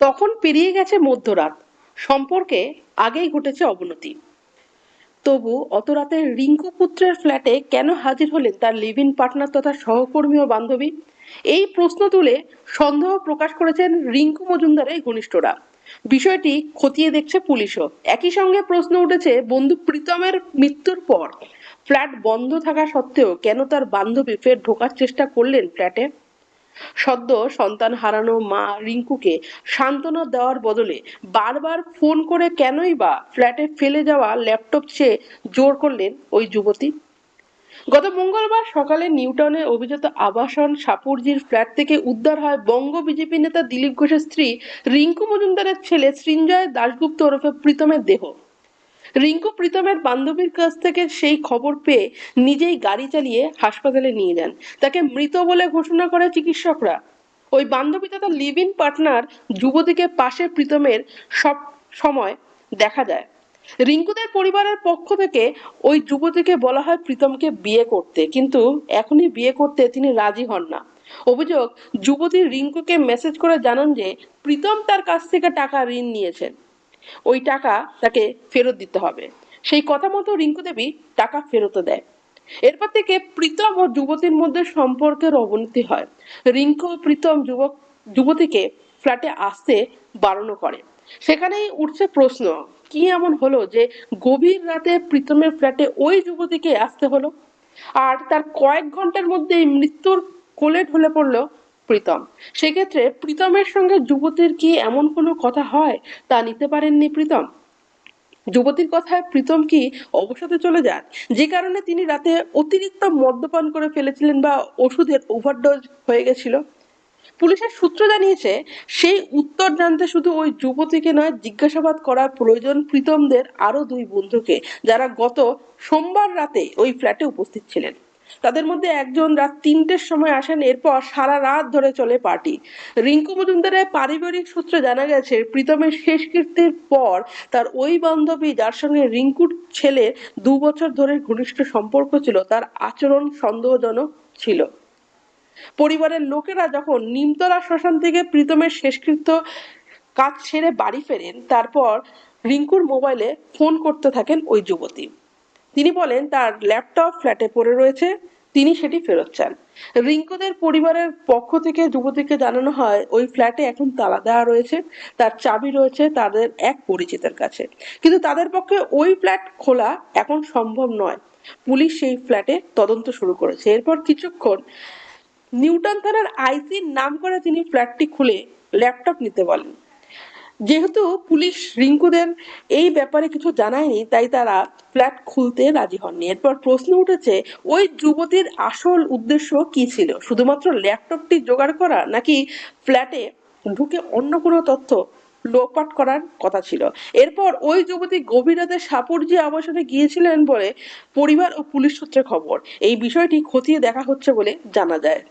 তখন পেরিয়ে গেছে মধ্যরাত। সম্পর্কে আগেই ঘটেছে অবনতি। তবু অত রাতে রিঙ্কু পুত্রের ফ্ল্যাটে কেন হাজির হলেন তার লিভ ইন পার্টনার তথা সহকর্মী ও বান্ধবী? এই প্রশ্ন তুলে সন্দেহ প্রকাশ করেছেন রিঙ্কু মজুমদারের ঘনিষ্ঠরা। বিষয়টি খতিয়ে দেখছে পুলিশও। একই সঙ্গে প্রশ্ন উঠেছে বন্ধু প্রীতমের মৃত্যুর পর। ফ্ল্যাট বন্ধ থাকা সত্ত্বেও কেন তার বান্ধবী ফের ঢোকার চেষ্টা করলেন ফ্ল্যাটে? সদ্য সন্তান হারানো মা রিঙ্কুকে সান্ত্বনা দেওয়ার বদলে বারবার ফোন করে কেনই বা ফ্ল্যাটে ফেলে যাওয়া ল্যাপটপ চেয়ে জোর করলেন ওই যুবতী। গত মঙ্গলবার সকালে নিউটাউনে অভিজাত আবাসন সাপুরজির ফ্ল্যাট থেকে উদ্ধার হয় বঙ্গ বিজেপি নেতা দিলীপ ঘোষের স্ত্রী রিঙ্কু মজুমদারের ছেলে সৃঞ্জয় দাশগুপ্ত ওরফে প্রীতমের দেহ। রিঙ্কু প্রীতমের বান্ধবীর কাছ থেকে সেই খবর পেয়ে নিজেই গাড়ি চালিয়ে হাসপাতালে নিয়ে যান। তাকে মৃত বলে ঘোষণা করে চিকিৎসকরা। ওই বান্ধবী তথা লিভ ইন পার্টনার যুবতীকে পাশে প্রীতমের সব সময় দেখা যায়। রিঙ্কুদের পরিবারের পক্ষ থেকে ওই যুবতীকে বলা হয় প্রীতমকে বিয়ে করতে। কিন্তু এখনই বিয়ে করতে তিনি রাজি হন না। অভিযোগ, যুবতী রিঙ্কুকে মেসেজ করে জানান যে, প্রীতম তার কাছ থেকে টাকা ঋণ নিয়েছেন ওই টাকা তাকে ফেরত দিতে হবে। সেই কথা মতো রিঙ্কু দেবী টাকা ফেরত দেয়। এরপর থেকে প্রীতম ও যুবতীর মধ্যে সম্পর্কের অবনতি হয়। রিঙ্কু প্রীতম যুবক, যুবতীকে ফ্ল্যাটে আসতে বারণ করে। সেখানেই উঠছে প্রশ্ন, কি এমন হলো যে গভীর রাতে প্রীতমের ফ্ল্যাটে ওই যুবতীকে আসতে হলো? আর তার কয়েক ঘণ্টার মধ্যেই মৃত্যুর কোলে ঢলে পড়ল প্রীতম। সেক্ষেত্রে প্রীতমের সঙ্গে যুবতীর কি এমন কোনো কথা হয়? তা নিতে পারেননি প্রীতম। যুবতীর কথায় প্রীতম কি অবসাদে চলে যান যে কারণে তিনি রাতে অতিরিক্ত মদ্যপান করে ফেলেছিলেন বা ওষুধের ওভারডোজ হয়ে গেছিল। পুলিশের সূত্র জানিয়েছে, সেই উত্তর জানতে শুধু ওই যুবতীকে নয়, জিজ্ঞাসাবাদ করা প্রয়োজন প্রীতমদের আরও দুই বন্ধুকে, যারা গত সোমবার রাতে ওই ফ্ল্যাটে উপস্থিত ছিলেন। তাদের মধ্যে একজন রাত তিনটের সময় আসেন, এরপর সারা রাত ধরে চলে পার্টি। রিঙ্কু মজুমদারের পারিবারিক সূত্রে জানা গেছে, প্রীতমের শেষকৃত্যের পর তার ওই বান্ধবী যার সঙ্গে রিঙ্কুর ছেলে দু বছর ধরে ঘনিষ্ঠ সম্পর্ক ছিল, তার আচরণ সন্দেহজনক ছিল। পরিবারের লোকেরা যখন নিমতলা শ্মশান থেকে প্রীতমের শেষকৃত্য কাজ ছেড়ে বাড়ি ফেরেন, তারপর রিঙ্কুর মোবাইলে ফোন করতে থাকেন ওই যুবতী। তিনি বলেন, তার ল্যাপটপ ফ্ল্যাটে পড়ে রয়েছে, তিনি সেটি ফেরত চান। রিঙ্কুদের পরিবারের পক্ষ থেকে যুবতীকে জানানো হয়, ওই ফ্ল্যাটে এখন তালা দেওয়া রয়েছে, তার চাবি রয়েছে, তাদের এক পরিচিতের কাছে। কিন্তু তাদের পক্ষে ওই ফ্ল্যাট খোলা এখন সম্ভব নয়। পুলিশ সেই ফ্ল্যাটে তদন্ত শুরু করেছে। এরপর কিছুক্ষণ নিউটন থানার আইসির নাম করে তিনি ফ্ল্যাটটি খুলে ল্যাপটপ নিতে বলেন। যেহেতু পুলিশ রিঙ্কুদের এই ব্যাপারে কিছু জানায়নি, তাই তারা ফ্ল্যাট খুলতে রাজি হননি। এরপর প্রশ্ন উঠেছে, ওই যুবতীর আসল উদ্দেশ্য কি ছিল? শুধুমাত্র ল্যাপটপটি জোগাড় করা নাকি ফ্ল্যাটে ঢুকে অন্য কোনো তথ্য লোপাট করার কথা ছিল? এরপর ওই যুবতী গভীর রাতে সাপুরজি আবাসনে গিয়েছিলেন বলে পরিবার ও পুলিশ সূত্রে খবর। এই বিষয়টি খতিয়ে দেখা হচ্ছে বলে জানা যায়।